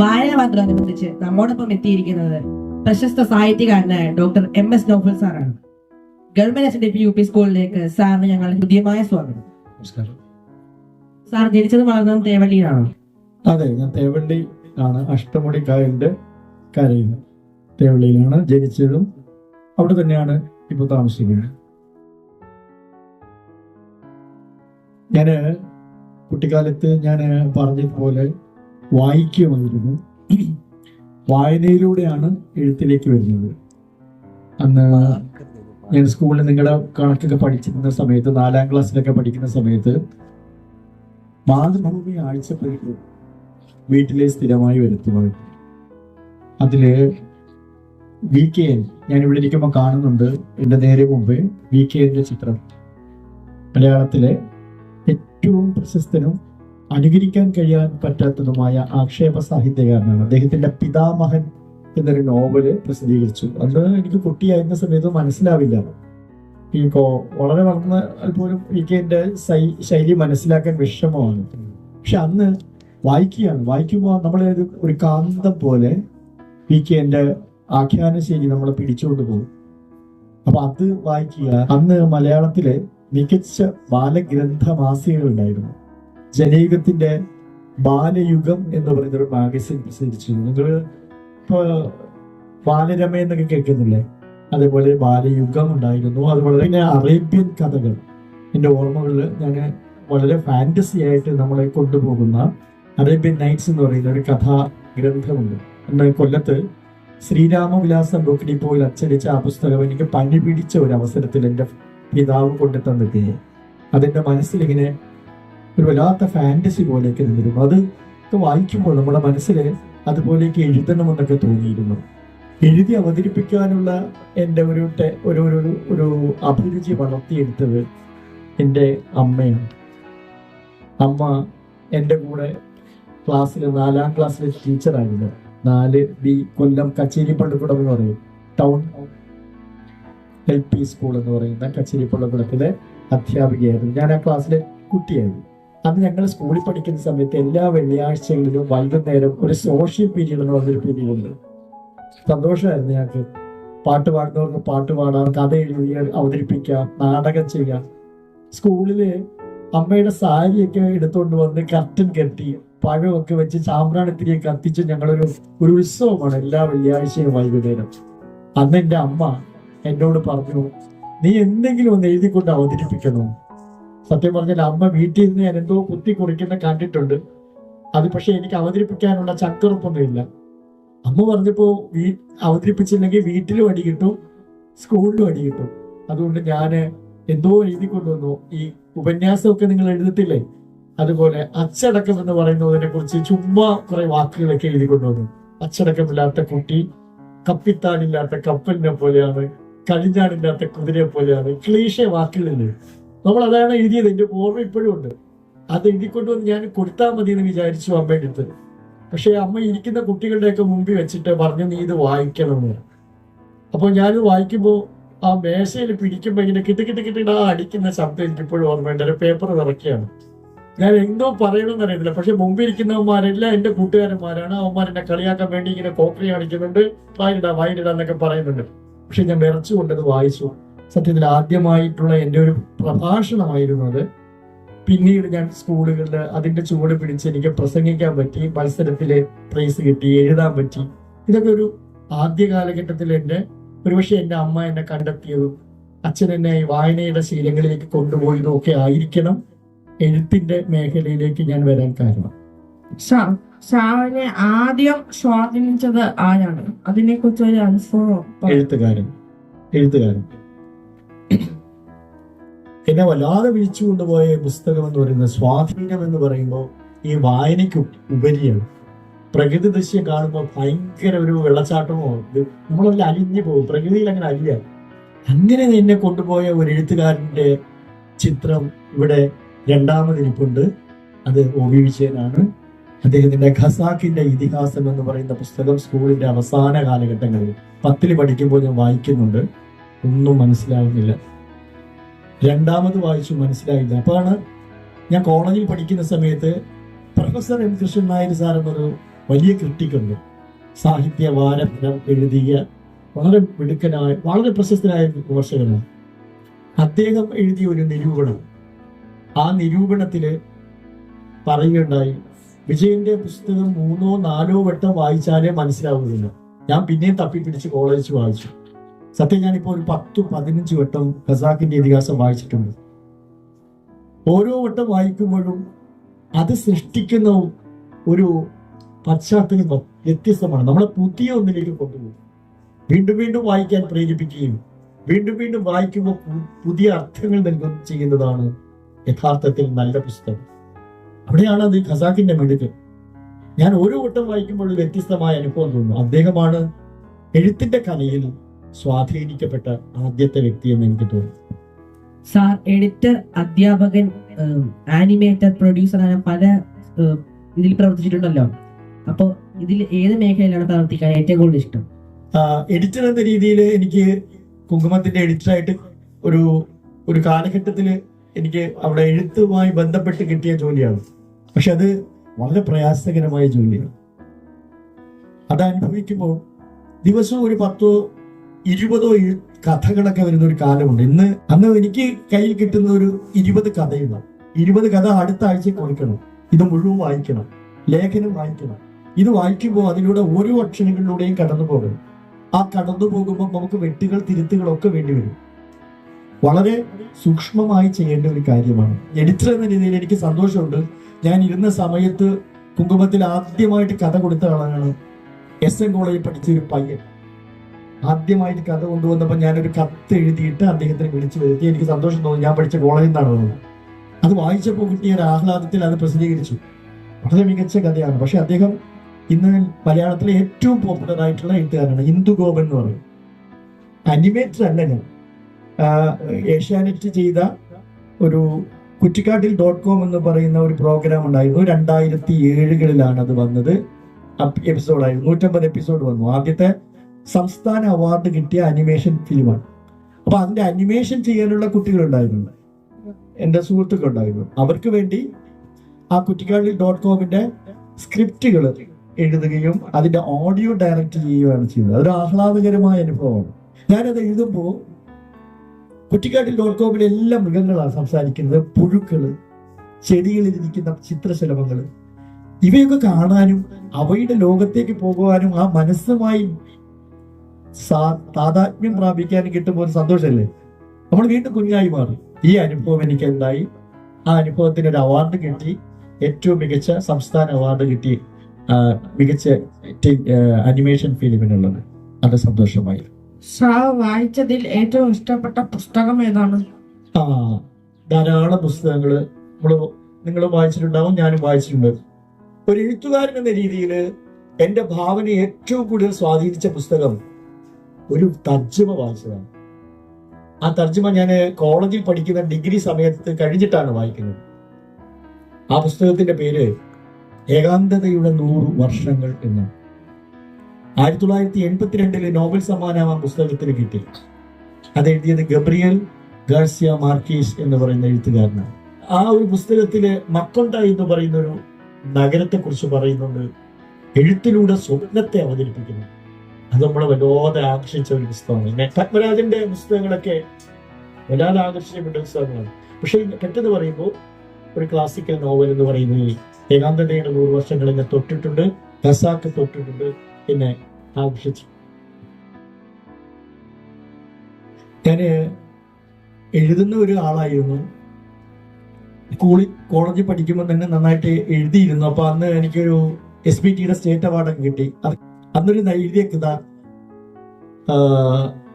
വായനവാദത്തോടനുബന്ധിച്ച് നമ്മോടൊപ്പം എത്തിയിരിക്കുന്നത് പ്രശസ്ത സാഹിത്യകാരനായ ഡോക്ടർ എം എസ് നോഫൽ സാറാണ്. Government S D P U P സ്കൂളിലേക്ക് സാറിന് ഞങ്ങൾ ഹൃദ്യമായ സ്വാഗതം. സാർ ജനിച്ചത് വളർന്നത് തേവള്ളിയിലാണോ? അതെ ഞാൻ തേവള്ളി ആണ്. അഷ്ടമുടി കായന്റെ കരയിൽ തേവള്ളിയിലാണ് ജനിച്ചതും അവിടെ തന്നെയാണ് ഇപ്പോൾ താമസിക്കുന്നത്. ഞാൻ കുട്ടിക്കാലത്ത് ഞാൻ പറഞ്ഞതുപോലെ വായിക്കുമായിരുന്നു. വായനയിലൂടെയാണ് എഴുത്തിലേക്ക് വരുന്നത്. അന്ന് ഞാൻ സ്കൂളിൽ നിങ്ങളുടെ കണക്കൊക്കെ പഠിച്ചിരുന്ന സമയത്ത് നാലാം ക്ലാസ്സിലൊക്കെ പഠിക്കുന്ന സമയത്ത് മാതൃഭൂമി ആഴ്ചപ്പതിപ്പ് വീട്ടിലെ സ്ഥിരമായി വരുത്തുമായിരുന്നു. അതിൽ വി കെ എൻ ഞാൻ ഇവിടെ ഇരിക്കുമ്പോൾ കാണുന്നുണ്ട്. എന്റെ നേരെ മുമ്പേ വി കെ എന്റെ ചിത്രം. മലയാളത്തിലെ ഏറ്റവും പ്രശസ്തനും അനുകരിക്കാൻ കഴിയാൻ പറ്റാത്തതുമായ ആക്ഷേപ സാഹിത്യകാരനാണ്. അദ്ദേഹത്തിന്റെ പിതാമഹൻ എന്നൊരു നോവൽ പ്രസിദ്ധീകരിച്ചു. അന്ന് എനിക്ക് കുട്ടിയായിരുന്ന സമയത്ത് മനസ്സിലാവില്ല. ഈ വളരെ വളർന്ന പോലും കെന്റെ ശൈലി മനസ്സിലാക്കാൻ വിഷമമാണ്. പക്ഷെ അന്ന് വായിക്കുകയാണ്. വായിക്കുമ്പോൾ നമ്മളെ ഒരു ഒരു കാന്തം പോലെ വി കെന്റെ ആഖ്യാന ശൈലി നമ്മളെ പിടിച്ചുകൊണ്ട് പോകും. അപ്പൊ അത് വായിക്കുക. അന്ന് മലയാളത്തിലെ മികച്ച ബാലഗ്രന്ഥ മാസികകൾ ഉണ്ടായിരുന്നു. ജനയുഗത്തിന്റെ ബാലയുഗം എന്ന് പറയുന്ന ഒരു മാഗസിൻ പ്രസിദ്ധിച്ചു നിങ്ങൾ ഇപ്പൊ ബാലരമ എന്നൊക്കെ കേൾക്കുന്നില്ലേ? അതേപോലെ ബാലയുഗം ഉണ്ടായിരുന്നു. അതുപോലെ തന്നെ അറേബ്യൻ കഥകൾ. എന്റെ ഓർമ്മകളിൽ ഞാൻ വളരെ ഫാന്റസി ആയിട്ട് നമ്മളെ കൊണ്ടുപോകുന്ന അറേബ്യൻ നൈറ്റ്സ് എന്ന് പറയുന്ന ഒരു കഥാ ഗ്രന്ഥമുണ്ട് അന്ന് കൊല്ലത്ത് ശ്രീരാമവിലാസം ബുക്ക് ഡിപ്പോയിൽ അച്ചടിച്ച ആ പുസ്തകം എനിക്ക് പനി പിടിച്ച ഒരു അവസരത്തിൽ എന്റെ പിതാവ് കൊണ്ടു തന്നിട്ടേ അതെന്റെ മനസ്സിൽ ഇങ്ങനെ ഒരു വല്ലാത്ത ഫാന്റസി പോലെയൊക്കെ നിന്നിരുന്നു. അത് വായിക്കുമ്പോൾ നമ്മുടെ മനസ്സിൽ അതുപോലെയൊക്കെ എഴുതണമെന്നൊക്കെ തോന്നിയിരുന്നു. എഴുതി അവതരിപ്പിക്കാനുള്ള എന്റെ ഒരു ഒരു- ഒരു അഭിരുചി വളർത്തിയെടുത്തത് എന്റെ അമ്മയാണ്. അമ്മ എന്റെ കൂടെ ക്ലാസ്സിൽ നാലാം ക്ലാസ്സിലെ ടീച്ചറായിരുന്നു. നാല് ബി കൊല്ലം കച്ചേരി പള്ളിക്കുടം എന്ന് പറയും. ടൗൺ എൽ പി സ്കൂൾ എന്ന് പറയുന്ന കച്ചേരി പള്ളിക്കുടത്തിലെ അധ്യാപികയായിരുന്നു. ഞാൻ ആ ക്ലാസ്സിലെ കുട്ടിയായിരുന്നു. അന്ന് ഞങ്ങൾ സ്കൂളിൽ പഠിക്കുന്ന സമയത്ത് എല്ലാ വെള്ളിയാഴ്ചകളിലും വൈകുന്നേരം ഒരു സോഷ്യൽ പീരീഡ് എന്ന് പറഞ്ഞൊരു പീരീഡ് ഉണ്ട് സന്തോഷമായിരുന്നു ഞങ്ങൾക്ക്. പാട്ട് പാടുന്നവർക്ക് പാട്ട് പാടാം കഥ എഴുതി അവതരിപ്പിക്കാം നാടകം ചെയ്യാം. സ്കൂളിൽ അമ്മയുടെ സാരിയൊക്കെ എടുത്തുകൊണ്ട് വന്ന് കർട്ടൻ കെട്ടി പഴമൊക്കെ വെച്ച് ചാമ്പ്രാണിത്തിരിയെ കത്തിച്ച് ഞങ്ങളൊരു ഒരു ഉത്സവമാണ് എല്ലാ വെള്ളിയാഴ്ചയും വൈകുന്നേരം. അന്ന് എന്റെ അമ്മ എന്നോട് പറഞ്ഞു നീ എന്തെങ്കിലും ഒന്ന് എഴുതിക്കൊണ്ട് അവതരിപ്പിക്കണോ? സത്യം പറഞ്ഞാൽ അമ്മ വീട്ടിൽ നിന്ന് ഞാൻ എന്തോ കുത്തി കുറിക്കുന്ന കണ്ടിട്ടുണ്ട്. അത് പക്ഷെ എനിക്ക് അവതരിപ്പിക്കാനുള്ള ഇല്ല. അമ്മ പറഞ്ഞപ്പോ വീ അവതരിപ്പിച്ചില്ലെങ്കിൽ വീട്ടിലും അടി കിട്ടും സ്കൂളിലും അടി കിട്ടും. അതുകൊണ്ട് ഞാൻ എന്തോ എഴുതി കൊണ്ടുവന്നു. ഈ ഉപന്യാസമൊക്കെ നിങ്ങൾ എഴുതത്തില്ലേ? അതുപോലെ അച്ചടക്കം എന്ന് പറയുന്നതിനെ കുറിച്ച് ചുമ്മാ കുറെ വാക്കുകളൊക്കെ എഴുതി കൊണ്ടുവന്നു. അച്ചടക്കമില്ലാത്ത കുട്ടി കപ്പിത്താനില്ലാത്ത കപ്പലിനെ പോലെയാണ് കളിഞ്ഞാണില്ലാത്ത കുതിരയെ പോലെയാണ് ക്ലീശ വാക്കുകളില്ലേ? നമ്മൾ അതാണ് എഴുതിയത്. എന്റെ ഓർമ്മ ഇപ്പോഴും ഉണ്ട്. അത് എഴുതിക്കൊണ്ടുവന്ന് ഞാൻ കൊടുത്താൽ മതി എന്ന് വിചാരിച്ചു അമ്മയുടെ അടുത്ത്. പക്ഷേ അമ്മ ഇരിക്കുന്ന കുട്ടികളുടെയൊക്കെ മുമ്പിൽ വെച്ചിട്ട് പറഞ്ഞു നീ ഇത് വായിക്കണം എന്ന് പറഞ്ഞു. അപ്പോൾ ഞാനിത് വായിക്കുമ്പോൾ ആ മേശയിൽ പിടിക്കുമ്പോൾ ഇങ്ങനെ കിട്ടി കിട്ടി കിട്ടിടാ അടിക്കുന്ന ശബ്ദം എനിക്ക് ഇപ്പോഴും ഓർമ്മയുണ്ട്. ഒരു പേപ്പർ നിറയ്ക്കുകയാണ് ഞാൻ എന്തോ പറയണമെന്ന് അറിയത്തില്ല. പക്ഷെ മുമ്പിൽ ഇരിക്കുന്നവന്മാരെല്ലാം എന്റെ കൂട്ടുകാരന്മാരാണ്. അവന്മാർ എന്നെ കളിയാക്കാൻ വേണ്ടി ഇങ്ങനെ കോക്കറി കാണിക്കുന്നുണ്ട്. വായിലിടാ വായിലിടാ എന്നൊക്കെ പറയുന്നുണ്ട്. പക്ഷെ ഞാൻ വിറച്ചുകൊണ്ടത് വായിച്ചു. സത്യത്തിൽ ആദ്യമായിട്ടുള്ള എന്റെ ഒരു പ്രഭാഷണമായിരുന്നു അത് പിന്നീട് ഞാൻ സ്കൂളുകളിൽ അതിന്റെ ചുവട് പിടിച്ച് എനിക്ക് പ്രസംഗിക്കാൻ പറ്റി മത്സരത്തിൽ പ്രൈസ് കിട്ടി എഴുതാൻ പറ്റി. ഇതൊക്കെ ഒരു ആദ്യ കാലഘട്ടത്തിൽ എന്റെ ഒരുപക്ഷെ എന്റെ അമ്മ എന്നെ കണ്ടെത്തിയതും അച്ഛൻ എന്നെ വായനയുടെ ശീലങ്ങളിലേക്ക് കൊണ്ടുപോയതും ഒക്കെ ആയിരിക്കണം എഴുത്തിന്റെ മേഖലയിലേക്ക് ഞാൻ വരാൻ കാരണം. ആദ്യം സ്വാധീനിച്ചത് ആരാണ്? അതിനെ കുറിച്ച് ഒരു അനുഭവം എഴുത്തുകാരൻ. എഴുത്തുകാരൻ. എന്നെ വല്ലാതെ വിളിച്ചു കൊണ്ടുപോയ പുസ്തകം എന്ന് പറയുന്നത് സ്വാധീനം എന്ന് പറയുമ്പോൾ ഈ വായനയ്ക്ക് ഉപരിയാണ്. പ്രകൃതി ദൃശ്യം കാണുമ്പോൾ ഭയങ്കര ഒരു വെള്ളച്ചാട്ടമോ നമ്മളെല്ലാം അലിഞ്ഞു പോകും. പ്രകൃതിയിൽ അങ്ങനെ അലിയ. അങ്ങനെ എന്നെ കൊണ്ടുപോയ ഒരു എഴുത്തുകാരന്റെ ചിത്രം ഇവിടെ രണ്ടാമതിരിപ്പുണ്ട് അത് ഒ വി വിജയനാണ്. അദ്ദേഹത്തിന്റെ ഖസാക്കിന്റെ ഇതിഹാസം എന്ന് പറയുന്ന പുസ്തകം സ്കൂളിന്റെ അവസാന കാലഘട്ടങ്ങളിൽ പത്തിൽ പഠിക്കുമ്പോൾ ഞാൻ വായിക്കുന്നുണ്ട്. ഒന്നും മനസ്സിലാവുന്നില്ല. രണ്ടാമത് വായിച്ചു മനസ്സിലായില്ല. അപ്പോഴാണ് ഞാൻ കോളേജിൽ പഠിക്കുന്ന സമയത്ത് professor M Krishnan Nair sir എന്നൊരു വലിയ ക്രിട്ടിക്കുണ്ട് സാഹിത്യ വാരഫലം എഴുതിയ വളരെ മിടുക്കനായ വളരെ പ്രശസ്തനായ വിമർശകനാണ് അദ്ദേഹം എഴുതിയ ഒരു നിരൂപണം. ആ നിരൂപണത്തിൽ പറയുകയുണ്ടായി വിജയന്റെ പുസ്തകം മൂന്നോ നാലോ വട്ടം വായിച്ചാലേ മനസ്സിലാവുന്നില്ല ഞാൻ പിന്നെയും തപ്പിപ്പിടിച്ച് കോളേജ് വായിച്ചു. സത്യം ഞാനിപ്പോൾ ഒരു പത്ത് പതിനഞ്ച് വട്ടം ഖസാക്കിന്റെ ഇതിഹാസം വായിച്ചിട്ടുണ്ട്. ഓരോ വട്ടം വായിക്കുമ്പോഴും അത് സൃഷ്ടിക്കുന്ന ഒരു പശ്ചാത്തലം വ്യത്യസ്തമാണ്. നമ്മളെ പുതിയ ഒന്നിലേക്ക് കൊണ്ടുപോകും. വീണ്ടും വീണ്ടും വായിക്കാൻ പ്രേരിപ്പിക്കുകയും വീണ്ടും വീണ്ടും വായിക്കുമ്പോൾ പുതിയ അർത്ഥങ്ങൾ നൽകുകയും ചെയ്യുന്നതാണ് യഥാർത്ഥത്തിൽ നല്ല പുസ്തകം. അവിടെയാണ് അത് ഖസാക്കിന്റെ മിടുക്ക്. ഞാൻ ഓരോ വട്ടം വായിക്കുമ്പോഴും വ്യത്യസ്തമായ അനുഭവം തോന്നുന്നു. അദ്ദേഹമാണ് എഴുത്തിന്റെ കലയിൽ സ്വാധീനിക്കപ്പെട്ട ആദ്യത്തെ വ്യക്തി എന്ന് എനിക്ക് തോന്നുന്നു. സാർ എഡിറ്റർ അധ്യാപകൻ ആനിമേറ്റർ പ്രൊഡ്യൂസർ അങ്ങനെ പല ഇതിൽ പ്രവർത്തിച്ചിട്ടുണ്ടല്ലോ. അപ്പോൾ ഇതിൽ ഏത് മേഖലയിലാണ് പ്രവർത്തിക്കാൻ ഏറ്റവും കൂടുതൽ ഇഷ്ടം? എഡിറ്റർ എന്ന രീതിയിൽ എനിക്ക് കുങ്കുമത്തിന്റെ എഡിറ്ററായിട്ട് ഒരു ഒരു കാലഘട്ടത്തിൽ എനിക്ക് അവിടെ എഴുത്തുമായി ബന്ധപ്പെട്ട് കിട്ടിയ ജോലിയാണ്. പക്ഷെ അത് വളരെ പ്രയാസകരമായ ജോലിയാണ്. അത് അനുഭവിക്കുമ്പോൾ ദിവസവും ഒരു പത്തോ ഇരുപതോ കഥകളൊക്കെ വരുന്ന ഒരു കാലമുണ്ട്. ഇന്ന് അന്ന് എനിക്ക് കയ്യിൽ കിട്ടുന്ന ഒരു ഇരുപത് കഥയുണ്ടാവും ഇരുപത് കഥ അടുത്ത ആഴ്ച കൊടുക്കണം. ഇത് മുഴുവൻ വായിക്കണം. ലേഖനം വായിക്കണം. ഇത് വായിക്കുമ്പോൾ അതിലൂടെ ഓരോ അക്ഷരങ്ങളിലൂടെയും കടന്നു പോകണം ആ കടന്നു പോകുമ്പോൾ നമുക്ക് വെട്ടുകൾ തിരുത്തുകളൊക്കെ വേണ്ടി വരും. വളരെ സൂക്ഷ്മമായി ചെയ്യേണ്ട ഒരു കാര്യമാണ്. എഡിറ്റർ എന്ന രീതിയിൽ എനിക്ക് സന്തോഷമുണ്ട്. ഞാൻ ഇരുന്ന സമയത്ത് കുങ്കുമത്തിൽ ആദ്യമായിട്ട് കഥ കൊടുത്ത ആളാണ് എസ് എൻ കോളേജിൽ പഠിച്ച ഒരു പയ്യൻ. ആദ്യമായിട്ട് കഥ കൊണ്ടുവന്നപ്പോൾ ഞാനൊരു കത്ത് എഴുതിയിട്ട് അദ്ദേഹത്തിന് വിളിച്ചു വരുത്തി. എനിക്ക് സന്തോഷം തോന്നി. ഞാൻ പഠിച്ച കോളേജിൽ നിന്നാണ് അത് വായിച്ചപ്പോൾ കിട്ടിയ ഒരു ആഹ്ലാദത്തിൽ അത് പ്രസിദ്ധീകരിച്ചു. വളരെ മികച്ച കഥയാണ്. പക്ഷെ അദ്ദേഹം ഇന്ന് മലയാളത്തിലെ ഏറ്റവും പോപ്പുലർ ആയിട്ടുള്ള എഴുത്തുകാരാണ് ഹിന്ദു ഗോപൻ എന്ന് പറയും. അനിമേറ്റർ അല്ല ഞാൻ. ഏഷ്യാനെറ്റ് ചെയ്ത ഒരു കുറ്റിക്കാട്ടിൽ ഡോട്ട് കോം എന്ന് പറയുന്ന ഒരു പ്രോഗ്രാം ഉണ്ടായിരുന്നു. രണ്ടായിരത്തി ഏഴുകളിലാണ് അത് വന്നത്. എപ്പിസോഡായിരുന്നു നൂറ്റമ്പത് എപ്പിസോഡ് വന്നു. ആദ്യത്തെ സംസ്ഥാന അവാർഡ് കിട്ടിയ അനിമേഷൻ ഫിലിമാണ്. അപ്പൊ അതിന്റെ അനിമേഷൻ ചെയ്യാനുള്ള കുട്ടികളുണ്ടായിരുന്നു. എന്റെ സുഹൃത്തുക്കൾ ഉണ്ടായിരുന്നു. അവർക്ക് വേണ്ടി ആ കുറ്റിക്കാളിൽ ഡോട്ട് കോമിന്റെ സ്ക്രിപ്റ്റുകൾ എഴുതുകയും അതിന്റെ ഓഡിയോ ഡയറക്റ്റ് ചെയ്യുകയാണ് ചെയ്യുന്നത്. അതൊരു ആഹ്ലാദകരമായ അനുഭവമാണ്. ഞാനത് എഴുതുമ്പോൾ കുറ്റിക്കാട്ടിൽ ഡോട്ട് കോമിൽ എല്ലാ മൃഗങ്ങളാണ് സംസാരിക്കുന്നത്. പുഴുക്കൾ ചെടികളിൽ ഇരിക്കുന്ന ചിത്രശലഭങ്ങൾ ഇവയൊക്കെ കാണാനും അവയുടെ ലോകത്തേക്ക് പോകുവാനും ആ മനസ്സുമായി താതാത്മ്യം പ്രാപിക്കാൻ കിട്ടുമ്പോൾ ഒരു സന്തോഷമല്ലേ നമ്മൾ വീണ്ടും കുഞ്ഞായി മാറി. ഈ അനുഭവം എനിക്ക് ഉണ്ടായി ആ അനുഭവത്തിന് ഒരു അവാർഡ് കിട്ടി. ഏറ്റവും മികച്ച സംസ്ഥാന അവാർഡ് കിട്ടി. മികച്ച അനിമേഷൻ ഫിലിമിനുള്ളത് അത് സന്തോഷമായി. സാർ വായിച്ചതിൽ ഏറ്റവും ഇഷ്ടപ്പെട്ട പുസ്തകം ഏതാണ്? ആ ധാരാളം പുസ്തകങ്ങൾ നമ്മൾ നിങ്ങൾ വായിച്ചിട്ടുണ്ടാവും ഞാനും വായിച്ചിട്ടുണ്ട്. ഒരു എഴുത്തുകാരൻ എന്ന രീതിയിൽ എന്റെ ഭാവനയെ ഏറ്റവും കൂടുതൽ സ്വാധീനിച്ച പുസ്തകം ഒരു തർജമ വായിച്ചതാണ്. ആ തർജമ ഞാൻ കോളേജിൽ പഠിക്കുന്ന ഡിഗ്രി സമയത്ത് കഴിഞ്ഞിട്ടാണ് വായിക്കുന്നത്. ആ പുസ്തകത്തിന്റെ പേര് ഏകാന്തതയുടെ നൂറ് വർഷങ്ങൾ എന്ന് ആയിരത്തി തൊള്ളായിരത്തി എൺപത്തിരണ്ടിലെ നോബൽ സമ്മാനം ആ പുസ്തകത്തിന് കിട്ടി. അത് എഴുതിയത് ഗബ്രിയൽ ഗാർസിയ മാർക്കീസ് എന്ന് പറയുന്ന എഴുത്തുകാരനാണ്. ആ ഒരു പുസ്തകത്തിലെ മക്കൊണ്ട എന്ന് പറയുന്ന ഒരു നഗരത്തെ കുറിച്ച് പറയുന്നുണ്ട്. എഴുത്തിലൂടെ സ്വപ്നത്തെ അവതരിപ്പിക്കുന്നു. അത് നമ്മളെ വല്ലാതെ ആകർഷിച്ച ഒരു പുസ്തകമാണ്. പിന്നെ പത്മരാജന്റെ പുസ്തകങ്ങളൊക്കെ വല്ലാതെ ആകർഷിക്കപ്പെട്ട പുസ്തകങ്ങളാണ്. പക്ഷെ പെട്ടെന്ന് പറയുമ്പോൾ ഒരു ക്ലാസിക്കൽ നോവൽ എന്ന് പറയുന്നത് ഏകാന്തതയുടെ നൂറ് വർഷങ്ങൾ ഇങ്ങനെ തൊട്ടിട്ടുണ്ട് ഖസാക്ക് തൊട്ടിട്ടുണ്ട് പിന്നെ ആകർഷിച്ചു ഞാൻ എഴുതുന്ന ഒരു ആളായിരുന്നു. സ്കൂളിൽ കോളേജിൽ പഠിക്കുമ്പോൾ തന്നെ നന്നായിട്ട് എഴുതിയിരുന്നു. അപ്പൊ അന്ന് എനിക്കൊരു എസ് ബി ടിയുടെ സ്റ്റേറ്റ് അവാർഡൊക്കെ കിട്ടി. അത് അന്നൊരു എഴുതിയ കഥ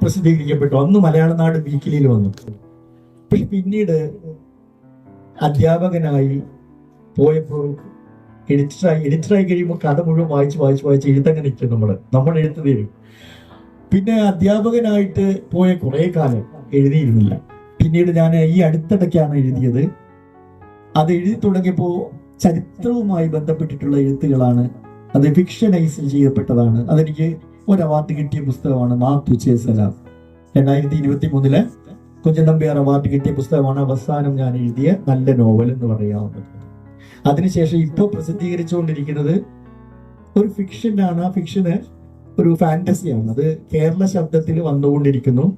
പ്രസിദ്ധീകരിക്കപ്പെട്ടു. അന്ന് മലയാള നാട് വീക്കിലിയിൽ വന്നു. പക്ഷെ പിന്നീട് അധ്യാപകനായി പോയപ്പോൾ എഡിറ്ററായി എഡിറ്ററായി കഴിയുമ്പോൾ കഥ മുഴുവൻ വായിച്ച് വായിച്ച് വായിച്ച് എഴുത്തങ്ങനെ നിൽക്കും നമ്മൾ നമ്മൾ എഴുത്ത് തരും പിന്നെ അധ്യാപകനായിട്ട് പോയ കുറേ കാലം എഴുതിയിരുന്നില്ല. പിന്നീട് ഞാൻ ഈ അടുത്തിടയ്ക്കാണ് എഴുതിയത്. അത് എഴുതി തുടങ്ങിയപ്പോൾ ചരിത്രവുമായി ബന്ധപ്പെട്ടിട്ടുള്ള എഴുത്തുകളാണ് അത് ഫിക്ഷനൈസ് ചെയ്യപ്പെട്ടതാണ്. അതെനിക്ക് ഒരു അവാർഡ് കിട്ടിയ പുസ്തകമാണ് മാത്തു ചേസലാം സലാം. രണ്ടായിരത്തി ഇരുപത്തി മൂന്നിൽ കുഞ്ചൻ നമ്പ്യാർ അവാർഡ് കിട്ടിയ പുസ്തകമാണ് അവസാനം ഞാൻ എഴുതിയ നല്ല നോവൽ എന്ന് പറയാവുന്നത്. അതിനുശേഷം ഇപ്പോൾ പ്രസിദ്ധീകരിച്ചുകൊണ്ടിരിക്കുന്നത് ഒരു ഫിക്ഷനാണ്. ആ ഫിക്ഷന് ഒരു ഫാന്റസിയാണ്. അത് കേരള ശബ്ദത്തിൽ വന്നുകൊണ്ടിരിക്കുന്നു.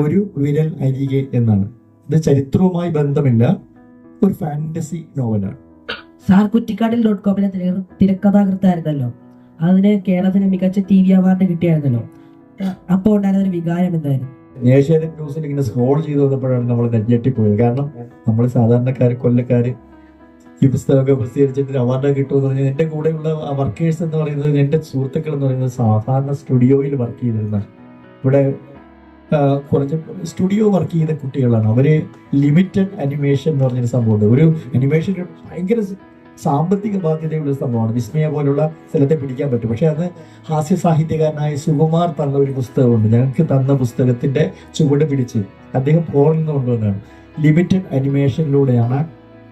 ഒരു വിരൽ അരികെ എന്നാണ്. ഇത് ചരിത്രവുമായി ബന്ധമില്ല. ഒരു ഫാന്റസി നോവലാണ്. സാർ കുറ്റിക്കാടിൽ ഡോട്ട് കോമിലെ തിര- തിരക്കഥാകൃത്തായിരുന്നല്ലോ. അതിന് കേരളത്തിന് മികച്ച ടി വി അവാർഡ് കിട്ടിയായിരുന്നല്ലോ. അപ്പോൾ ഉണ്ടായിരുന്ന ഒരു വികാരം എന്തായിരുന്നു? ഏഷ്യാനെറ്റ് ന്യൂസിൽ ഇങ്ങനെ സ്ക്രോൾ ചെയ്ത് വന്നപ്പോഴാണ് നമ്മൾ നെഞ്ഞെട്ടിപ്പോയത് കാരണം നമ്മൾ സാധാരണക്കാർ കൊല്ലക്കാര് ഈ പുസ്തകമൊക്കെ പ്രസിദ്ധീകരിച്ചിട്ട് അവാർഡ് കിട്ടുമെന്ന് പറഞ്ഞാൽ എന്റെ കൂടെയുള്ള വർക്കേഴ്സ് എന്ന് പറയുന്നത് എന്റെ സുഹൃത്തുക്കൾ എന്ന് പറയുന്നത് സാധാരണ സ്റ്റുഡിയോയിൽ വർക്ക് ചെയ്തിരുന്ന ഇവിടെ കുറച്ച് സ്റ്റുഡിയോ വർക്ക് ചെയ്ത കുട്ടികളാണ്. അവർ ലിമിറ്റഡ് അനിമേഷൻ എന്ന് പറഞ്ഞൊരു സംഭവമുണ്ട്. ഒരു അനിമേഷൻ ഭയങ്കര സാമ്പത്തിക ബാധ്യതയുള്ള സംഭവമാണ്. വിസ്മയ പോലുള്ള സ്ഥലത്തെ പിടിക്കാൻ പറ്റും. പക്ഷെ അത് ഹാസ്യ സാഹിത്യകാരനായ സുകുമാർ തന്ന ഒരു പുസ്തകമുണ്ട്. ഞങ്ങൾക്ക് തന്ന പുസ്തകത്തിന്റെ ചുവട് പിടിച്ച് അദ്ദേഹം ഫോറിൽ നിന്ന് കൊണ്ടുവന്നതാണ്. ലിമിറ്റഡ് അനിമേഷനിലൂടെയാണ്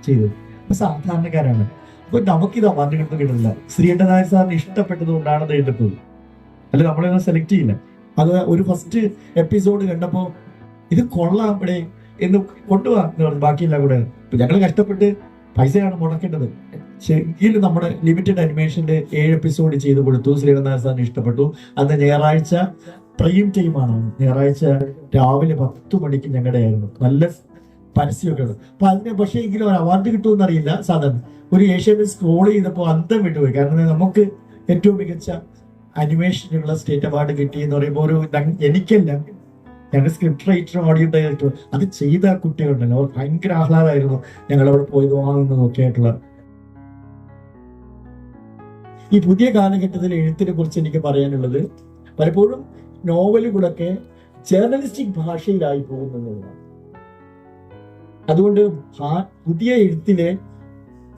ചെയ്തത്. അപ്പൊ സാധാരണക്കാരാണ്. അപ്പൊ നമുക്കിത് അവാർഡ് കിട്ടുന്ന കിട്ടുന്നില്ല ശ്രീകണ്ഠ നായർ സാറിന് ഇഷ്ടപ്പെട്ടത് കൊണ്ടാണ് അത് അല്ല നമ്മളൊന്നും സെലക്ട് ചെയ്യില്ല. അത് ഒരു ഫസ്റ്റ് എപ്പിസോഡ് കണ്ടപ്പോ ഇത് കൊള്ളാം ഇവിടെ എന്ന് കൊണ്ടുപോകാം ബാക്കിയെല്ലാം കൂടെ. ഞങ്ങൾ കഷ്ടപ്പെട്ട് പൈസയാണ് മുടക്കേണ്ടത്. ശരിക്കും നമ്മുടെ ലിമിറ്റഡ് അനിമേഷന്റെ ഏഴ് എപ്പിസോഡ് ചെയ്ത് കൊടുത്തു. ശ്രീകണ്ഠ നായർ സാറിന് ഇഷ്ടപ്പെട്ടു. അന്ന് ഞായറാഴ്ച പ്രൈം ടൈമാണ് ഞായറാഴ്ച രാവിലെ പത്ത് മണിക്ക് ഞങ്ങളുടെ ആയിരുന്നു. നല്ല പരസ്യമൊക്കെ അപ്പൊ അതിന് പക്ഷേ എങ്കിലും ഒരു അവാർഡ് കിട്ടുമെന്ന് അറിയില്ല സാധാരണ. ഒരു ഏഷ്യാനെറ്റ് സ്ക്രോൾ ചെയ്തപ്പോൾ അന്തം വിട്ടുപോയി. കാരണം നമുക്ക് ഏറ്റവും മികച്ച അനിമേഷനുള്ള സ്റ്റേറ്റ് അവാർഡ് കിട്ടി എന്ന് പറയുമ്പോൾ ഒരു എനിക്കല്ല. ഞങ്ങൾ സ്ക്രിപ്റ്റ് റൈറ്ററും ഓഡിയോ ഡയറക്ടറും അത് ചെയ്ത കുട്ടികളുണ്ടല്ലോ. അവർ ഭയങ്കര ആഹ്ലാദമായിരുന്നു. ഞങ്ങൾ അവിടെ പോയി വാങ്ങുന്നതും ഒക്കെ ആയിട്ടുള്ള. ഈ പുതിയ കാലഘട്ടത്തിലെ എഴുത്തിനെ കുറിച്ച് എനിക്ക് പറയാനുള്ളത് പലപ്പോഴും നോവലുകളൊക്കെ ജേർണലിസ്റ്റിക് ഭാഷയിലായി പോകുന്നതാണ്. അതുകൊണ്ട് പുതിയ എഴുത്തിലെ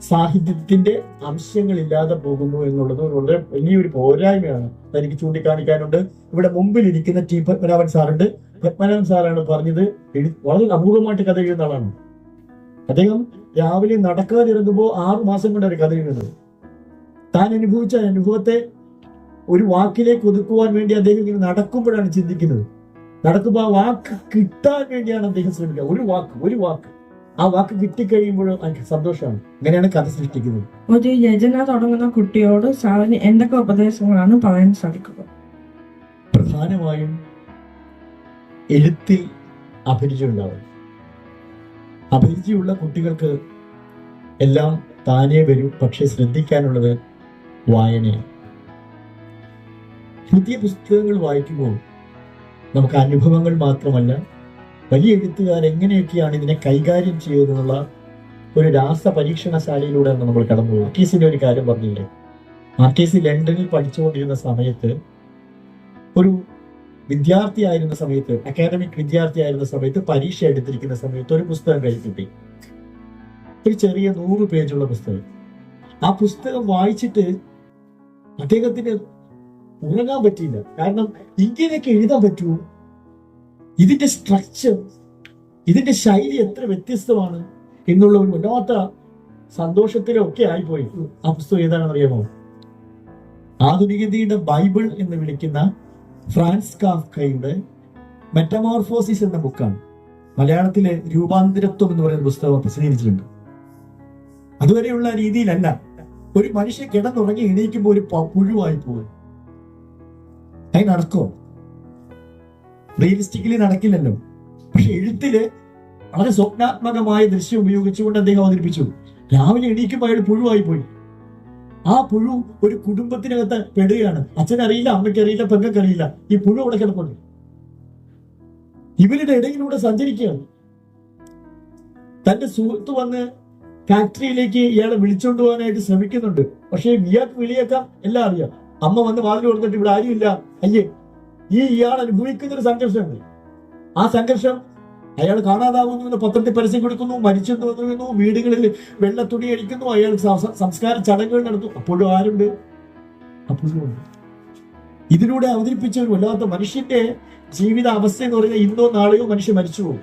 സാഹിത്യത്തിന്റെ അംശങ്ങളില്ലാതെ പോകുന്നു എന്നുള്ളത് വളരെ വലിയൊരു പോരായ്മയാണ്. അതെനിക്ക് ചൂണ്ടിക്കാണിക്കാനുണ്ട്. ഇവിടെ മുമ്പിൽ ഇരിക്കുന്ന ടി പത്മനാഭൻ സാറുണ്ട്. പത്മനാഭൻ സാറാണ് പറഞ്ഞത്. എഴു- വളരെ അപൂർവമായിട്ട് കഥ എഴുതുന്ന ആളാണ്. അദ്ദേഹം രാവിലെ നടക്കാതെ ഇറങ്ങുമ്പോൾ ആറു മാസം കൊണ്ടാണ് കഥ എഴുതുന്നത്. താൻ അനുഭവിച്ച അനുഭവത്തെ ഒരു വാക്കിലേക്ക് ഒതുക്കുവാൻ വേണ്ടി അദ്ദേഹം ഇങ്ങനെ നടക്കുമ്പോഴാണ് ചിന്തിക്കുന്നത്. നടക്കുമ്പോൾ ആ വാക്ക് കിട്ടാൻ വേണ്ടിയാണ് അദ്ദേഹം ശ്രമിക്കുക. ഒരു വാക്ക് ഒരു വാക്ക്. ആ വാക്ക് കിട്ടിക്കഴിയുമ്പോഴും എനിക്ക് സന്തോഷമാണ്. അങ്ങനെയാണ് കഥ സൃഷ്ടിക്കുന്നത്. ഒരു രചന തുടങ്ങുന്ന കുട്ടിയോട് സാറിന് എന്തൊക്കെ ഉപദേശങ്ങളാണ് പറയാൻ സാധിക്കുക? പ്രധാനമായും എഴുത്തിൽ അഭിരുചി ഉണ്ടാവും അഭിരുചിയുള്ള കുട്ടികൾക്ക് എല്ലാം താനേ വരും പക്ഷെ ശ്രദ്ധിക്കാനുള്ളത് വായനയാണ്. പുതിയ പുസ്തകങ്ങൾ വായിക്കുമ്പോൾ നമുക്ക് അനുഭവങ്ങൾ മാത്രമല്ല വലിയ എഴുത്തുകാർ എങ്ങനെയൊക്കെയാണ് ഇതിനെ കൈകാര്യം ചെയ്യുന്നതെന്നുള്ള ഒരു രാസ പരീക്ഷണശാലയിലൂടെയാണ് നമ്മൾ കടന്നു മാർക്കീസിന്റെ ഒരു കാര്യം പറഞ്ഞില്ലേ? മാർക്കീസ് ലണ്ടനിൽ പഠിച്ചുകൊണ്ടിരുന്ന സമയത്ത് ഒരു വിദ്യാർത്ഥിയായിരുന്ന സമയത്ത് അക്കാദമിക് വിദ്യാർത്ഥിയായിരുന്ന സമയത്ത് പരീക്ഷ എടുത്തിരിക്കുന്ന സമയത്ത് ഒരു പുസ്തകം കയ്യിൽ കിട്ടി. ഒരു ചെറിയ നൂറ് പേജുള്ള പുസ്തകം. ആ പുസ്തകം വായിച്ചിട്ട് അദ്ദേഹത്തിന് ഉറങ്ങാൻ പറ്റിയില്ല. കാരണം ഇങ്ങനെയൊക്കെ എഴുതാൻ പറ്റുമോ ഇതിന്റെ സ്ട്രക്ചർ ഇതിന്റെ ശൈലി എത്ര വ്യത്യസ്തമാണ് എന്നുള്ള ഒരു വല്ലാത്ത സന്തോഷത്തിലൊക്കെ ആയിപ്പോയി. ആ പുസ്തകം ഏതാണെന്ന് അറിയാമോ ആധുനികതയുടെ ബൈബിൾ എന്ന് വിളിക്കുന്ന ഫ്രാൻസ് കാഫ്കയുടെ മെറ്റമോർഫോസിസ് എന്ന ബുക്കാണ്. മലയാളത്തിലെ രൂപാന്തരത്വം എന്ന് പറയുന്ന പുസ്തകം പ്രസിദ്ധീകരിച്ചിട്ടുണ്ട്. അതുവരെയുള്ള രീതിയിലല്ല. ഒരു മനുഷ്യ കിടന്നുറങ്ങി എണീക്കുമ്പോൾ ഒരു പുഴുവായി പോകും അത് നടക്കോ? റിയലിസ്റ്റിക്കലി നടക്കില്ലല്ലോ. പക്ഷെ എഴുത്തിൽ വളരെ സ്വപ്നാത്മകമായ ദൃശ്യം ഉപയോഗിച്ചുകൊണ്ട് അദ്ദേഹം അവതരിപ്പിച്ചു. രാവിലെ എണീക്കുമ്പോൾ അയാൾ പുഴുവായി പോയി. ആ പുഴു ഒരു കുടുംബത്തിനകത്ത് പെടുകയാണ്. അച്ഛനറിയില്ല അമ്മയ്ക്കറിയില്ല പെങ്ങൾക്കറിയില്ല. ഈ പുഴു അവിടെ കിടപ്പുണ്ട്. ഇവരുടെ ഇടയിലൂടെ സഞ്ചരിക്കുകയാണ്. തന്റെ സുഹൃത്ത് വന്ന് ഫാക്ടറിയിലേക്ക് ഇയാളെ വിളിച്ചോണ്ട് പോകാനായിട്ട് ശ്രമിക്കുന്നുണ്ട്. പക്ഷേ ഇയാൾക്ക് വിളിയേക്കാം എല്ലാം അറിയാം. അമ്മ വന്ന് വാതിൽ കൊടുത്തിട്ട് ഇവിടെ ആരുമില്ല. അയ്യേ ഈ ഇയാൾ അനുഭവിക്കുന്ന ഒരു സംഘർഷമുണ്ട്. ആ സംഘർഷം അയാൾ കാണാതാവുന്നു എന്ന് പത്രത്തിൽ പരസ്യം കൊടുക്കുന്നു മരിച്ചെന്ന് തുടങ്ങുന്നു വീടുകളിൽ വെള്ള തുണി അടിക്കുന്നു അയാൾ സംസ്കാര ചടങ്ങുകൾ നടത്തുന്നു അപ്പോഴും ആരുണ്ട്? അപ്പോഴും ഇതിലൂടെ അവതരിപ്പിച്ച ഒരു വല്ലാത്ത മനുഷ്യന്റെ ജീവിത അവസ്ഥ എന്ന് പറയുന്നത് ഇന്നോ നാളെയോ മനുഷ്യൻ മരിച്ചു പോകും.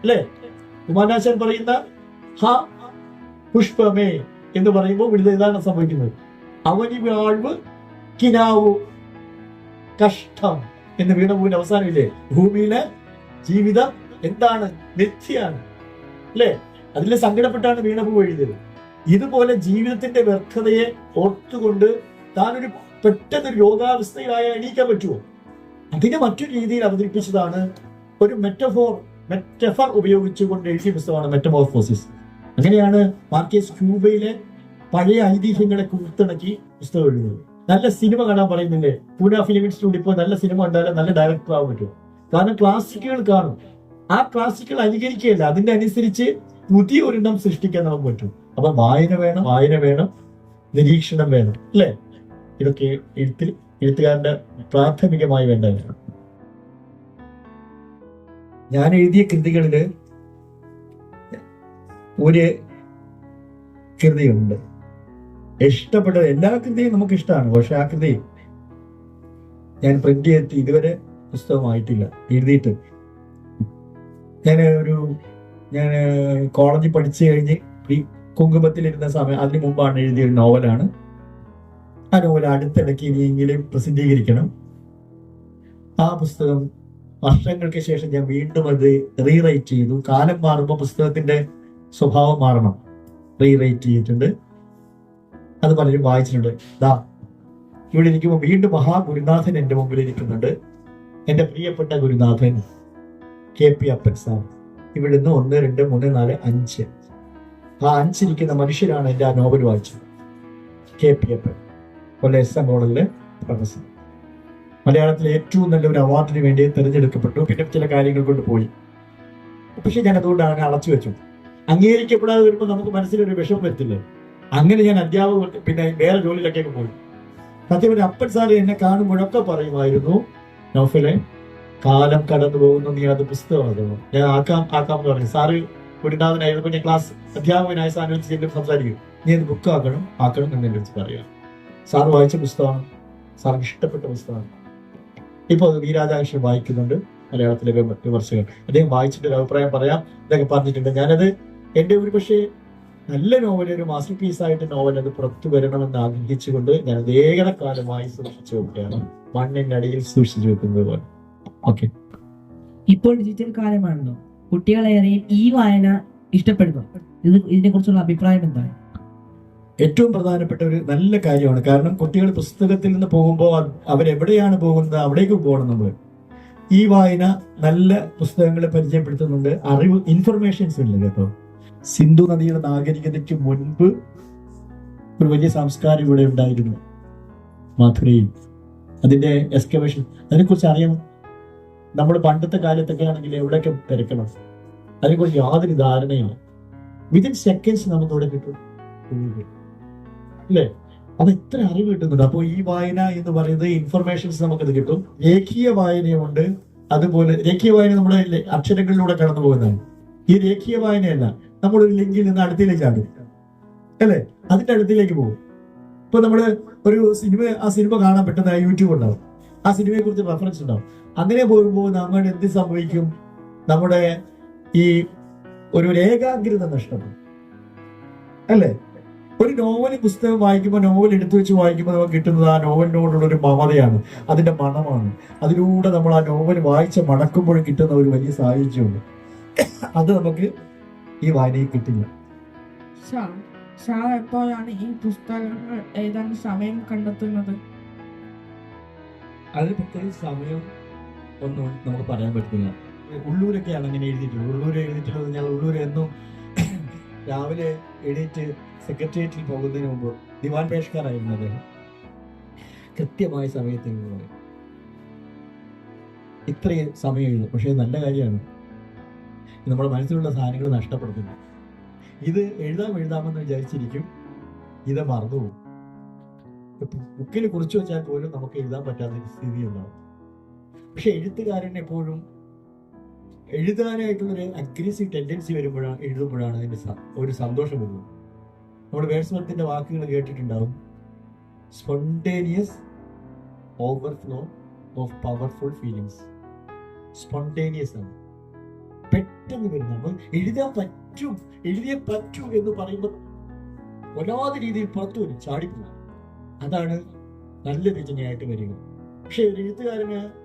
അല്ലേ? ഉമാനാശൻ പറയുന്ന ഹ പുഷ്പമേ എന്ന് പറയുമ്പോൾ ഇവിടെ ഇതാണ് സംഭവിക്കുന്നത്. അവനി വാഴ്വ് കിനാവു കഷ്ടം എന്ന് വീണ്ടും അവസാനമില്ലേ? ഭൂമിയിലെ ജീവിതം എന്താണ്? മിഥ്യയാണ്. അല്ലേ? അതിൽ സങ്കടപ്പെട്ടാണ് വീണപ്പൂ എഴുതിയത്. ഇതുപോലെ ജീവിതത്തിന്റെ വ്യർത്ഥതയെ ഓർത്തുകൊണ്ട് താനൊരു പെട്ടെന്ന് രോഗാവസ്ഥയിലായ എണീക്കാൻ പറ്റുമോ? അതിനെ മറ്റൊരു രീതിയിൽ അവതരിപ്പിച്ചതാണ് ഒരു മെറ്റഫോർ മെറ്റഫർ ഉപയോഗിച്ചുകൊണ്ട് എഴുതിയ പുസ്തകമാണ് മെറ്റമോർഫോസിസ് അങ്ങനെയാണ് മാർക്കേസ് ക്യൂബയിലെ പഴയ ഐതിഹ്യങ്ങളെ കുർത്തിണക്കി പുസ്തകം എഴുതുന്നത്. നല്ല സിനിമ കാണാൻ പറയുന്നില്ലേ പൂന ഫിലിം ഇൻസ്റ്റിറ്റ്യൂട്ട് ഇപ്പോൾ നല്ല സിനിമ ഉണ്ടായാലും നല്ല ഡയറക്ടർ ആവാൻ പറ്റുമോ? കാരണം ക്ലാസിക്കുകൾ കാണും. ആ ക്ലാസിക്കൽ അനുകരിക്കുകയല്ല. അതിന്റെ അനുസരിച്ച് പുതിയ ഒരെണ്ണം സൃഷ്ടിക്കാൻ നമുക്ക് പറ്റും. അപ്പൊ വായന വേണം വായന വേണം നിരീക്ഷണം വേണം അല്ലേ? ഇതൊക്കെ എഴുത്തിൽ എഴുത്തുകാരന്റെ പ്രാഥമികമായി വേണ്ടതാണ് ഞാൻ എഴുതിയ കൃതികളിൽ ഒരു കൃതിയുണ്ട്. ഇഷ്ടപ്പെട്ടത് എല്ലാ കൃതിയും നമുക്ക് ഇഷ്ടമാണ് പക്ഷെ ആ കൃതി ഞാൻ പ്രിന്റ് ചെയ്തിട്ട് ഇതുവരെ പുസ്തകമായിട്ടില്ല. എഴുതിയിട്ട് ഞാൻ ഒരു ഞാൻ കോളേജിൽ പഠിച്ചു കഴിഞ്ഞ് ഈ കുങ്കുമത്തിലിരുന്ന സമയം അതിനു മുമ്പാണ് എഴുതിയ ഒരു നോവലാണ്. ആ നോവൽ അടുത്തിടയ്ക്ക് ഇനിയെങ്കിലും പ്രസിദ്ധീകരിക്കണം. ആ പുസ്തകം വർഷങ്ങൾക്ക് ശേഷം ഞാൻ വീണ്ടും അത് റീറൈറ്റ് ചെയ്തു. കാലം മാറുമ്പോൾ പുസ്തകത്തിന്റെ സ്വഭാവം മാറണം. റീറൈറ്റ് ചെയ്തിട്ടുണ്ട്. അത് പലരും വായിച്ചിട്ടുണ്ട്. ദാ ഇവിടെ ഇരിക്കുമ്പോൾ വീണ്ടും മഹാഗുരുനാഥൻ എന്റെ മുമ്പിൽ ഇരിക്കുന്നുണ്ട്. എന്റെ പ്രിയപ്പെട്ട ഗുരുനാഥൻ. K P Appan sir. ഇവിടുന്ന് ഒന്ന് രണ്ട് മൂന്ന് നാല് അഞ്ച്. ആ അഞ്ചിരിക്കുന്ന മനുഷ്യരാണ് എന്റെ ആ നോവൽ വായിച്ചത്. K P Appan. Kollam S M കോളേജിലെ പ്രൊഫസർ. മലയാളത്തിലെ ഏറ്റവും നല്ല ഒരു അവാർഡിന് വേണ്ടി തിരഞ്ഞെടുക്കപ്പെട്ടു. പിന്നെ ചില കാര്യങ്ങൾ കൊണ്ട് പോയി. പക്ഷെ ഞാൻ അതുകൊണ്ടാണ് അടച്ചു വെച്ചു അംഗീകരിക്കപ്പെടാതെ വരുമ്പോൾ നമുക്ക് മനസ്സിലൊരു വിഷമം വരത്തില്ലേ? അങ്ങനെ ഞാൻ അധ്യാപകർ പിന്നെ വേറെ ജോലിയിലൊക്കെ പോയി. സത്യം അപ്പൻ സാറ് എന്നെ കാണുമ്പോഴൊക്കെ പറയുമായിരുന്നു നൗഫലെ കാലം കടന്നു പോകുന്നു നീ അത് പുസ്തകമാക്കുന്നു ഞാൻ ആക്കാം ആക്കാം എന്ന് പറഞ്ഞു. സാറ് കുടിനാഥനായിരുന്നു ഞാൻ ക്ലാസ് അധ്യാപകനായ സാറിനെ വെച്ച് ചെല്ലും സംസാരിക്കും. നീ അത് ബുക്ക് ആക്കണം ആക്കണം എന്ന് എന്നെ വെച്ച് പറയാം. സാർ വായിച്ച പുസ്തകമാണ് സാറിന് ഇഷ്ടപ്പെട്ട പുസ്തകമാണ് ഇപ്പോൾ അത് നീരാജാകൃഷ്ണൻ വായിക്കുന്നുണ്ട്. മലയാളത്തിലെ വിമ- വിമർശകർ. അദ്ദേഹം വായിച്ചിട്ട് ഒരു അഭിപ്രായം പറയാം. ഇതൊക്കെ പറഞ്ഞിട്ടുണ്ട്. ഞാനത് എന്റെ ഒരു പക്ഷേ നല്ല നോവൽ ഒരു മാസ്റ്റർ പീസ് ആയിട്ട് നോവൽ അത് പുറത്തു വരണമെന്ന് ആഗ്രഹിച്ചുകൊണ്ട് ഞാൻ ഏകദക്കാലമായി സൂക്ഷിച്ചു വെക്കുകയാണ്. അടിയിൽ സൂക്ഷിച്ചു വെക്കുന്നത് പോലെ. ഓക്കെ ഇപ്പോൾ ഡിജിറ്റൽ കാലമാണല്ലോ. കുട്ടികളേറെയും ഈ വായന ഇഷ്ടപ്പെടുന്നു ഇത് ഇതിനെ കുറിച്ചുള്ള അഭിപ്രായം എന്താണ്? ഏറ്റവും പ്രധാനപ്പെട്ട ഒരു നല്ല കാര്യമാണ്. കാരണം കുട്ടികൾ പുസ്തകത്തിൽ നിന്ന് പോകുമ്പോൾ അവരെവിടെയാണ് പോകുന്നത് അവിടേക്ക് പോകണം നമ്മൾ ഈ വായന നല്ല പുസ്തകങ്ങളെ പരിചയപ്പെടുത്തുന്നുണ്ട്. അറിവ് ഇൻഫർമേഷൻസ് ഇല്ല കേട്ടോ സിന്ധു നദിയുടെ നാഗരികതയ്ക്ക് മുൻപ് ഒരു വലിയ സംസ്കാരം ഇവിടെ ഉണ്ടായിരുന്നു. മധുരയിൽ അതിന്റെ എക്സ്കവേഷൻ അതിനെക്കുറിച്ച് അറിയണം നമ്മൾ പണ്ടത്തെ കാലത്തൊക്കെ ആണെങ്കിൽ എവിടെയൊക്കെ തിരക്കണം? അതിനെക്കുറിച്ച് യാതൊരു ധാരണയില്ല വിതിൻ സെക്കൻഡ്സ് നമുക്ക് ഇവിടെ കിട്ടും. അല്ലേ? അത് എത്ര അറിവ് കിട്ടുന്നുണ്ട്. അപ്പോൾ ഈ വായന എന്ന് പറയുന്നത് ഇൻഫർമേഷൻസ് നമുക്കത് കിട്ടും. രേഖീയ വായനയുണ്ട് അതുപോലെ രേഖീയ വായന നമ്മുടെ അക്ഷരങ്ങളിലൂടെ കടന്നു പോകുന്നതാണ്. ഈ രേഖീയ വായനയല്ല. നമ്മൾ ഒരു ലിങ്കിൽ നിന്ന് അടുത്തിലേക്ക് ചാടും. അല്ലേ? അതിന്റെ അടുത്തിലേക്ക് പോകും. ഇപ്പൊ നമ്മൾ ഒരു സിനിമ ആ സിനിമ കാണാൻ പെട്ടെന്ന് യൂട്യൂബ് ഉണ്ടാവും. ആ സിനിമയെ കുറിച്ച് റെഫറൻസ് ഉണ്ടാവും. അങ്ങനെ പോകുമ്പോൾ നമ്മൾ എന്ത് സംഭവിക്കും? നമ്മുടെ ഈ ഒരു ഏകാഗ്രത നഷ്ടപ്പെടും. അല്ലേ? ഒരു നോവൽ പുസ്തകം വായിക്കുമ്പോൾ നോവൽ എടുത്തു വെച്ച് വായിക്കുമ്പോൾ നമുക്ക് കിട്ടുന്നത് ആ നോവലിനോടുള്ള ഒരു മമതയാണ്. അതിന്റെ മണമാണ്. അതിലൂടെ നമ്മൾ ആ നോവൽ വായിച്ച് മടക്കുമ്പോൾ കിട്ടുന്ന ഒരു വലിയ സാഹചര്യമുണ്ട്. അത് നമുക്ക് ഈ വായനയിൽ കിട്ടില്ല. സാർ എപ്പോഴാണ് ഈ പുസ്തകങ്ങൾ എഴുതാൻ സമയം കണ്ടെത്തുന്നത്? അതിന് പ്രത്യേകിച്ച് സമയം ഒന്നും നമുക്ക് പറയാൻ പറ്റില്ല ഉള്ളൂരൊക്കെയാണ് അങ്ങനെ എഴുതിയിട്ടുള്ളത്. ഉള്ളൂർ എഴുതിയിട്ടുള്ളത് ഞാൻ ഉള്ളൂർ എന്നും രാവിലെ എഴുന്നേറ്റ് സെക്രട്ടേറിയറ്റിൽ പോകുന്നതിന് മുമ്പ് ദിവാൻ പേഷ്കാറായിരുന്നു അദ്ദേഹം. കൃത്യമായ സമയത്ത് എന്ന് പറയും ഇത്രയും സമയം എഴുതും. പക്ഷേ നല്ല കാര്യമാണ്. നമ്മുടെ മനസ്സിലുള്ള സാധനങ്ങൾ നഷ്ടപ്പെടുത്തുന്നു ഇത് എഴുതാം എഴുതാമെന്ന് വിചാരിച്ചിരിക്കും. ഇത് മറന്നുപോകും. ബുക്കിൽ കുറിച്ച് വെച്ചാൽ പോലും നമുക്ക് എഴുതാൻ പറ്റാത്ത സ്ഥിതി ഉണ്ടാവും. പക്ഷെ എഴുത്തുകാരൻ എപ്പോഴും എഴുതാനായിട്ടുള്ളൊരു അഗ്രസീവ് ടെൻഡൻസി വരുമ്പോഴാണ് എഴുതുമ്പോഴാണ് അതിന്റെ സ- ഒരു സന്തോഷം വരുന്നത്. നമ്മുടെ വേഴ്സ്വർത്തിന്റെ വാക്കുകൾ കേട്ടിട്ടുണ്ടാവും. Spontaneous overflow of powerful feelings spontaneous ആണ്. പെട്ടെന്ന് വരുന്ന നമ്മൾ എഴുതാൻ പറ്റും എഴുതിയേ പറ്റൂ എന്ന് പറയുമ്പോൾ വല്ലാതെ രീതിയിൽ പുറത്തു വരും ചാടിപ്പോകും അതാണ് നല്ല രചനയായിട്ട് വരിക. പക്ഷെ ഒരു എഴുത്തുകാരന്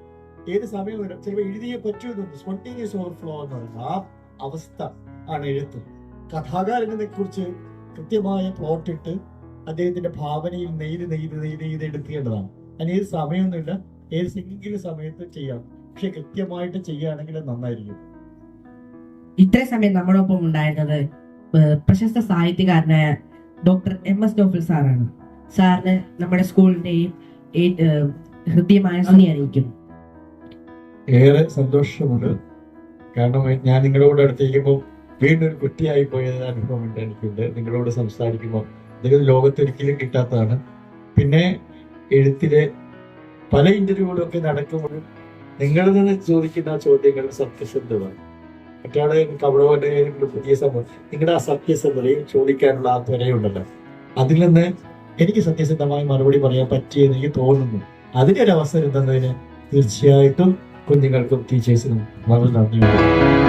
ഏത് സമയം വരും? ചിലപ്പോൾ എഴുതിയേ പറ്റൂ എന്നുണ്ട്. സ്പോണ്ടേനിയസ് ഓവർഫ്ലോ എന്ന് പറയുന്നത് ആ അവസ്ഥ ആണ് എഴുത്ത്. കഥാകാരനെ കുറിച്ച് കൃത്യമായ പ്ലോട്ട് ഇട്ട് അദ്ദേഹത്തിന്റെ ഭാവനയിൽ നെയ്ത് നെയ്ത് നെയ്ത് നെയ്ത് എടുക്കേണ്ടതാണ്. അതിന് ഏത് സമയമൊന്നുമില്ല. ഏത് സിംഗിൾ സമയത്ത് ചെയ്യാം. പക്ഷെ കൃത്യമായിട്ട് ചെയ്യുകയാണെങ്കിൽ നന്നായിരിക്കും. ഇത്രയും സമയം നമ്മളൊപ്പം ഉണ്ടായിരുന്നത് പ്രശസ്ത സാഹിത്യകാരനായ ഡോക്ടർ എം എസ് ഡോഫിൽ സാറാണ്. സാറിന് നമ്മുടെ സ്കൂളിന്റെയും ഹൃദ്യമായ നന്ദി അറിയിക്കുന്നു ഏറെ സന്തോഷമുണ്ട്. കാരണം ഞാൻ നിങ്ങളോട് അടുത്തേക്കുമ്പോൾ വീണ്ടും ഒരു കുട്ടിയായി പോയ അനുഭവം ഉണ്ട് എനിക്കുണ്ട്. നിങ്ങളോട് സംസാരിക്കുമ്പോൾ ഇതൊക്കെ ലോകത്തൊരിക്കലും കിട്ടാത്തതാണ്. പിന്നെ എഴുത്തിലെ പല ഇന്റർവ്യൂകളൊക്കെ നടക്കുമ്പോഴും നിങ്ങളിൽ നിന്ന് ചോദിക്കുന്ന ചോദ്യങ്ങൾ സത്യസന്ധമാണ്. മറ്റാളെ കവളവന്റെ പുതിയ സമൂഹം നിങ്ങളുടെ ആ സത്യസന്ധതയും ചോദിക്കാനുള്ള ആ ത്വരയുണ്ടല്ലോ. അതിൽ നിന്ന് എനിക്ക് സത്യസന്ധമായി മറുപടി പറയാൻ പറ്റിയെന്ന് എനിക്ക് തോന്നുന്നു. അതിനൊരു അവസരം തന്നതിന് തീർച്ചയായിട്ടും കുഞ്ഞുങ്ങൾക്കും ടീച്ചേഴ്സിനും വളരെ നന്ദിയുണ്ട്